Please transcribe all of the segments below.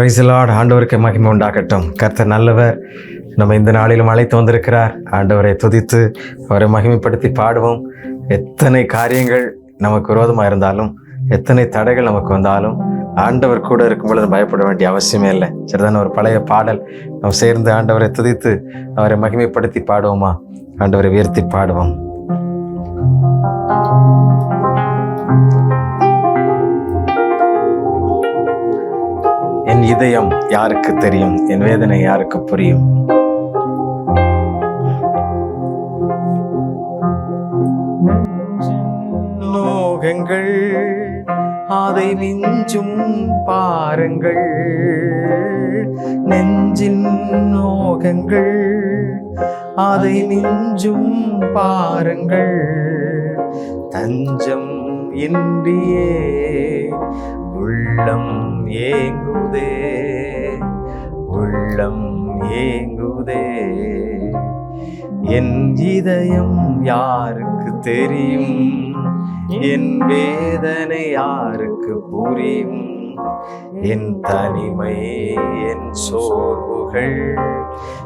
பிரைசலாட் ஆண்டவருக்கு மகிமை உண்டாகட்டும். கர்த்தர் நல்லவர். நம்ம இந்த நாளிலும் அழைத்து வந்திருக்கிறார். ஆண்டவரை துதித்து அவரை மகிமைப்படுத்தி பாடுவோம். எத்தனை காரியங்கள் நமக்கு விரோதமாக இருந்தாலும் எத்தனை தடைகள் நமக்கு வந்தாலும் ஆண்டவர் கூட இருக்கும் பொழுது பயப்பட வேண்டிய அவசியமே இல்லை. சரிதான? ஒரு பழைய பாடல். நம்ம சேர்ந்து ஆண்டவரை துதித்து அவரை மகிமைப்படுத்தி பாடுவோமா? ஆண்டவரை உயர்த்தி பாடுவோம். என் இதயம் யாருக்கு தெரியும்? என் வேதனை யாருக்கு புரியும்? நோகங்கள் அதை மிஞ்சும் பாருங்கள். நெஞ்சின் நோகங்கள் அதை மிஞ்சும் பாருங்கள். தஞ்சம் இன்றியே உள்ளம் ஏங்குதே உள்ளம் ஏங்குதே. என் இதயம் யாருக்கு தெரியும்? என் வேதனை யாருக்கு புரியும்? என் தனிமை என் சோர்வுகள்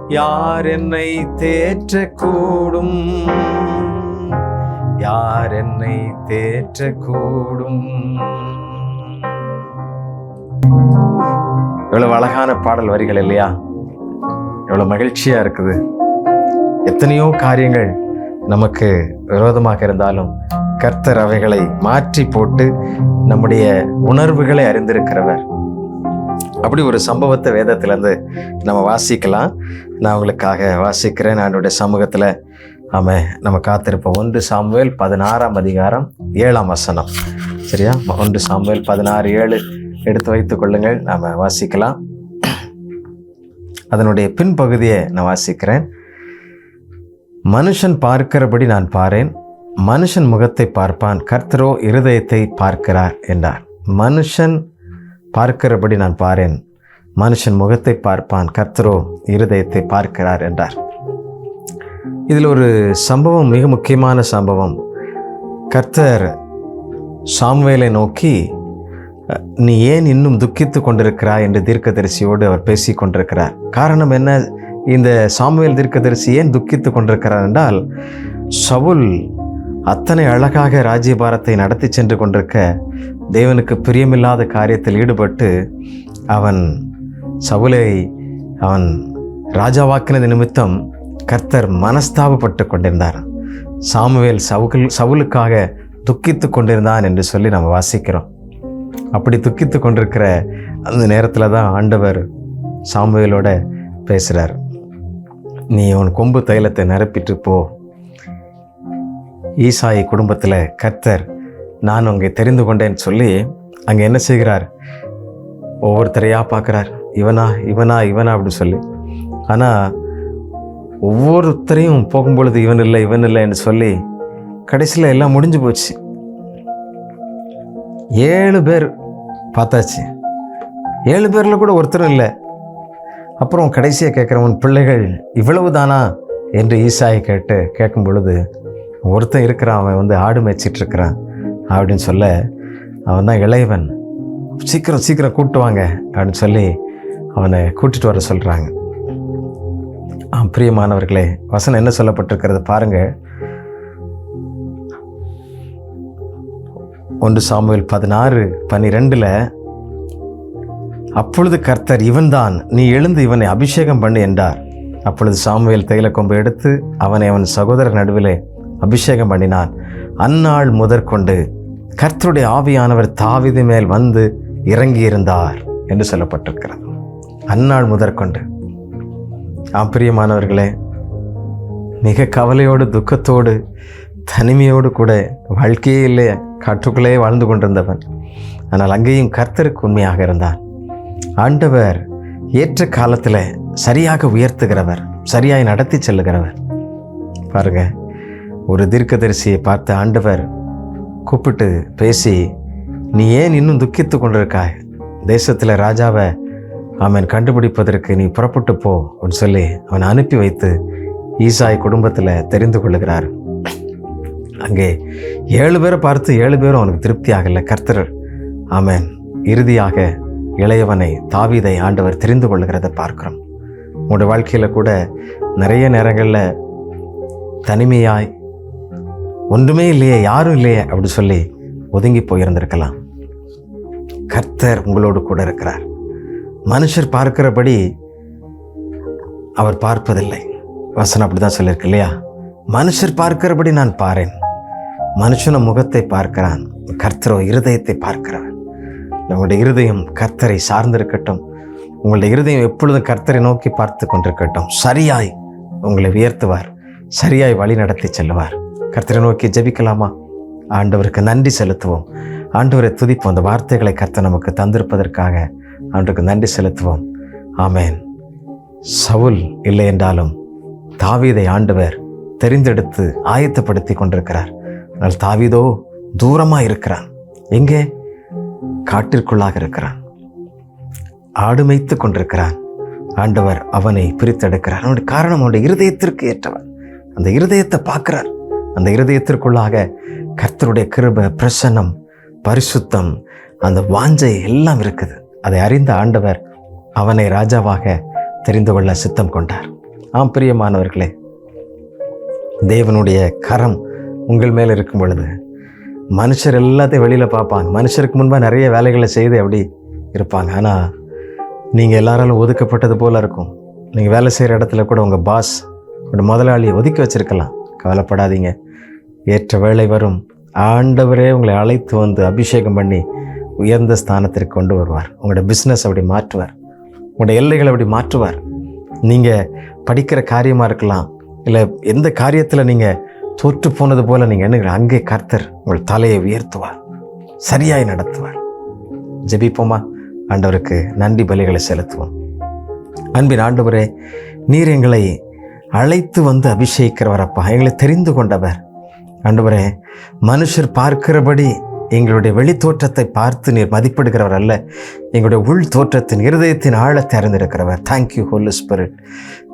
யார் என்னை தேற்றக்கூடும்? யார் என்னை தேற்றக்கூடும்? எவ்வளவு அழகான பாடல் வரிகள் இல்லையா? எவ்வளவு மகிழ்ச்சியா இருக்குது. எத்தனையோ காரியங்கள் நமக்கு விரோதமாக இருந்தாலும் கர்த்தர் அவைகளை மாற்றி போட்டு நம்முடைய உணர்வுகளை அறிந்திருக்கிறவர். அப்படி ஒரு சம்பவத்தை வேதத்திலேருந்து நம்ம வாசிக்கலாம். நான் உங்களுக்காக வாசிக்கிறேன். நான் என்னுடைய சமூகத்தில் ஆம நம்ம காத்திருப்போம். ஒன்று சாமுவேல் பதினாறாம் அதிகாரம் ஏழாம் வசனம். சரியா? ஒன்று சாமுவேல் பதினாறு ஏழு. எடுத்து வைத்துக் கொள்ளுங்கள். நாம் வாசிக்கலாம். அதனுடைய பின்பகுதியை நான் வாசிக்கிறேன். மனுஷன் பார்க்கிறபடி நான் பாரேன். மனுஷன் முகத்தை பார்ப்பான். கர்த்தரோ இருதயத்தை பார்க்கிறார் என்றார். மனுஷன் பார்க்கிறபடி நான் பாரேன். மனுஷன் முகத்தை பார்ப்பான். கர்த்தரோ இருதயத்தை பார்க்கிறார் என்றார். இதில் ஒரு சம்பவம் மிக முக்கியமான சம்பவம். கர்த்தர் சாம்வேலை நோக்கி நீ ஏன் இன்னும் துக்கித்து கொண்டிருக்கிறாய் என்று தீர்க்கதரிசியோடு அவர் பேசி கொண்டிருக்கிறார். காரணம் என்ன? இந்த சாமுவேல் தீர்க்கதரிசி ஏன் துக்கித்து கொண்டிருக்கிறார் என்றால் சவுல் அத்தனை அழகாக ராஜ்யபாரத்தை நடத்தி சென்று கொண்டிருக்க தேவனுக்கு பிரியமில்லாத காரியத்தில் ஈடுபட்டு அவன் சவுலை அவன் ராஜாவாக்கினது நிமித்தம் கர்த்தர் மனஸ்தாபப்பட்டு கொண்டிருந்தார். சாமுவேல் சவுல் சவுலுக்காக துக்கித்து கொண்டிருந்தான் என்று சொல்லி நம்ம வாசிக்கிறோம். அப்படி துக்கித்து கொண்டிருக்கிற அந்த நேரத்தில் தான் ஆண்டவர் சாமுவேலோட பேசுகிறார் நீ உன் கொம்பு தைலத்தை நிரப்பிட்டு போ. ஈசாயி குடும்பத்தில் கர்த்தர் நான் அங்கே தெரிந்து கொண்டேன்னு சொல்லி அங்கே என்ன செய்கிறார்? ஒவ்வொருத்தரையாக பார்க்குறார். இவனா இவனா இவனா அப்படின்னு சொல்லி. ஆனால் ஒவ்வொருத்தரையும் போகும்பொழுது இவன் இல்லை இவன் இல்லைன்னு சொல்லி கடைசியில் எல்லாம் முடிஞ்சு போச்சு. ஏழு பேர் பார்த்தாச்சு. ஏழு பேரில் கூட ஒருத்தரும் இல்லை. அப்புறம் கடைசியாக கேட்குறவன் பிள்ளைகள் இவ்வளவு தானா என்று ஈசாயை கேட்டு கேட்கும் பொழுது ஒருத்தன் இருக்கிறான் அவன் வந்து ஆடு மேய்ச்சிட்டு இருக்கிறான் அப்படின்னு சொல்ல அவன் தான் இளையவன். சீக்கிரம் சீக்கிரம் கூப்பிட்டு வாங்க அப்படின்னு சொல்லி அவனை கூட்டிட்டு வர சொல்கிறாங்க பிரியமானவர்களே வசனம் என்ன சொல்லப்பட்டிருக்கிறது பாருங்கள் ஒன்று சாமுவேல் பதினாறு பன்னிரெண்டில் அப்பொழுது கர்த்தர் இவன்தான் நீ எழுந்து இவனை அபிஷேகம் பண்ணு என்றார். அப்பொழுது சாமுவேல் தைலக்கொம்பு எடுத்து அவனை அவன் சகோதரர் நடுவிலே அபிஷேகம் பண்ணினான். அந்நாள் முதற்கொண்டு கர்த்தருடைய ஆவியானவர் தாவிது மேல் வந்து இறங்கியிருந்தார் என்று சொல்லப்பட்டிருக்கிறது. அந்நாள் முதற்கொண்டு. ஆம் பிரியமானவர்களே மிக கவலையோடு துக்கத்தோடு தனிமையோடு கூட வாழ்க்கையே இல்லை காற்றுக்குள்ளே வாழ்ந்து கொண்டிருந்தவன். ஆனால் அங்கேயும் கர்த்தருக்கு உண்மையாக இருந்தான் ஆண்டவர் ஏற்ற காலத்தில் சரியாக உயர்த்துகிறவர் சரியாய் நடத்தி செல்லுகிறவர். பாருங்க ஒரு தீர்க்கதரிசியை பார்த்த ஆண்டவர் கூப்பிட்டு பேசி நீ ஏன் இன்னும் துக்கித்து கொண்டிருக்காய்? தேசத்தில் ராஜாவை அவன் கண்டுபிடிப்பதற்கு நீ புறப்பட்டு போ அப்படின்னு சொல்லி அவன் அனுப்பி வைத்து ஈசாய் குடும்பத்தில் தெரிந்து கொள்ளுகிறார். அங்கே ஏழு பேரை பார்த்து ஏழு பேரும் அவனுக்கு திருப்தி ஆகலை கர்த்தர் ஆமன். இறுதியாக இளையவனை தாவீதை ஆண்டவர் தெரிந்து கொள்கிறத பார்க்கிறோம். உங்களுடைய வாழ்க்கையில் கூட நிறைய நேரங்களில் தனிமையாய் ஒன்றுமே இல்லையே யாரும் இல்லையே அப்படி சொல்லி ஒதுங்கி போயிருந்திருக்கலாம். கர்த்தர் உங்களோடு கூட இருக்கிறார். மனுஷர் பார்க்கிறபடி அவர் பார்ப்பதில்லை. வசனம் அப்படிதான் சொல்லியிருக்கு இல்லையா? மனுஷர் பார்க்கிறபடி நான் பாரேன் மனுஷன முகத்தை பார்க்கிறான். கர்த்தரோ இருதயத்தை பார்க்கிறவன் உங்களுடைய இருதயம் கர்த்தரை சார்ந்திருக்கட்டும். உங்களுடைய இருதயம் எப்பொழுதும் கர்த்தரை நோக்கி பார்த்து கொண்டிருக்கட்டும். சரியாய் உங்களை உயர்த்துவார். சரியாய் வழி நடத்தி செல்லுவார். கர்த்தரை நோக்கி ஜெபிக்கலாமா? ஆண்டவருக்கு நன்றி செலுத்துவோம். ஆண்டவரை துதிப்போம். அந்த வார்த்தைகளை கர்த்தர் நமக்கு தந்திருப்பதற்காக ஆண்டவருக்கு நன்றி செலுத்துவோம். ஆமேன். சவுல் இல்லை என்றாலும் தாவீதை ஆண்டவர் தெரிந்தெடுத்து ஆயத்தப்படுத்தி கொண்டிருக்கிறார். ஆனால் தாவீதோ தூரமாக இருக்கிறான். எங்கே? காட்டிற்குள்ளாக இருக்கிறான். ஆடு மேய்த்து கொண்டிருக்கிறான். ஆண்டவர் அவனை பிரித்தெடுக்கிறார். அவனுடைய காரணம் அவனுடைய இருதயத்திற்கு ஏற்றவன். அந்த இருதயத்தை பார்க்கிறார். அந்த இருதயத்திற்குள்ளாக கர்த்தருடைய கிருப பிரசன்னம் பரிசுத்தம் அந்த வாஞ்சை எல்லாம் இருக்குது. அதை அறிந்த ஆண்டவர் அவனை ராஜாவாக தெரிந்து கொள்ள சித்தம் கொண்டார். ஆம் பிரியமானவர்களே தேவனுடைய கரம் உங்கள் மேலே இருக்கும் பொழுது மனுஷர் எல்லாத்தையும் வெளியில் பார்ப்பாங்க மனுஷருக்கு முன்பாக நிறைய வேலைகளை செய்து அப்படி இருப்பாங்க ஆனால் நீங்கள் எல்லாராலும் ஒதுக்கப்பட்டது போல் இருக்கும். நீங்கள் வேலை செய்கிற இடத்துல கூட உங்கள் பாஸ் உங்கள் முதலாளியை ஒதுக்கி வச்சிருக்கலாம். கவலைப்படாதீங்க. ஏற்ற வேலை வரும். ஆண்டவரே உங்களை அழைத்து வந்து அபிஷேகம் பண்ணி உயர்ந்த ஸ்தானத்திற்கு கொண்டு வருவார். உங்களோட பிஸ்னஸ் அப்படி மாற்றுவார். உங்களோட எல்லைகளை அப்படி மாற்றுவார். நீங்கள் படிக்கிற காரியமாக இருக்கலாம். இல்லை எந்த காரியத்தில் நீங்கள் தோற்று போனது போல் நீங்கள் என்ன அங்கே கர்த்தர் உங்கள் தலையை உயர்த்துவார். சரியாய் நடத்துவார். ஜெபிப்போமா? ஆண்டவருக்கு நன்றி பலிகளை செலுத்துவோம். அன்பின் ஆண்டவரே நீர் எங்களை அழைத்து வந்து அபிஷேகிக்கிறவர் அப்பா. எங்களை தெரிந்து கொண்டவர். ஆண்டவரே மனுஷர் பார்க்கிறபடி எங்களுடைய வெளி தோற்றத்தை பார்த்து நீர் மதிப்பிடுகிறவர் அல்ல. எங்களுடைய உள் தோற்றத்தின் இருதயத்தின் ஆழத்தை அறிந்திருக்கிறவர். தேங்க்யூ ஹோல் ஸ்பிரிட்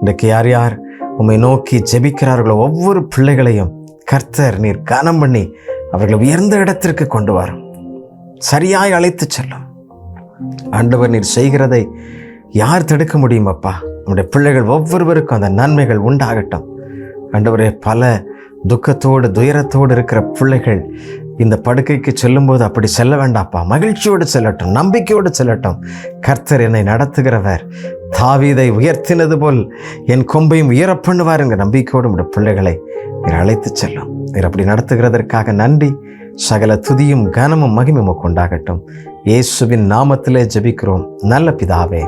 இன்றைக்கு யார் யார் உம்மை நோக்கி ஜெபிக்கிறார்களோ ஒவ்வொரு பிள்ளைகளையும் கர்த்தர் நீர் கனம் பண்ணி அவர்களை உயர்ந்த இடத்திற்கு கொண்டு வரும் சரியாய் அழைத்து செல்லும். ஆண்டவர் நீர் செய்கிறதை யார் தடுக்க முடியும் அப்பா? நம்முடைய பிள்ளைகள் ஒவ்வொருவருக்கும் அந்த நன்மைகள் உண்டாகட்டும். ஆண்டவரே பல துக்கத்தோடு துயரத்தோடு இருக்கிற பிள்ளைகள் இந்த படுக்கைக்கு செல்லும்போது அப்படி செல்ல வேண்டாப்பா மகிழ்ச்சியோடு செல்லட்டும் நம்பிக்கையோடு செல்லட்டும். கர்த்தர் என்னை நடத்துகிறவர். தாவீதை உயர்த்தினது போல் என் கொம்பையும் உயரப் என்கிற நம்பிக்கையோடு உடைய பிள்ளைகளை நீர் அழைத்து செல்லும். நீர் அப்படி நடத்துகிறதற்காக நன்றி. சகல துதியும் கனமும் மகிமும் கொண்டாகட்டும் இயேசுவின் நாமத்திலே ஜபிக்கிறோம். நல்ல பிதாவே.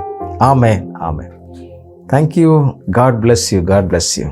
ஆமே ஆமே thank you God bless you God bless you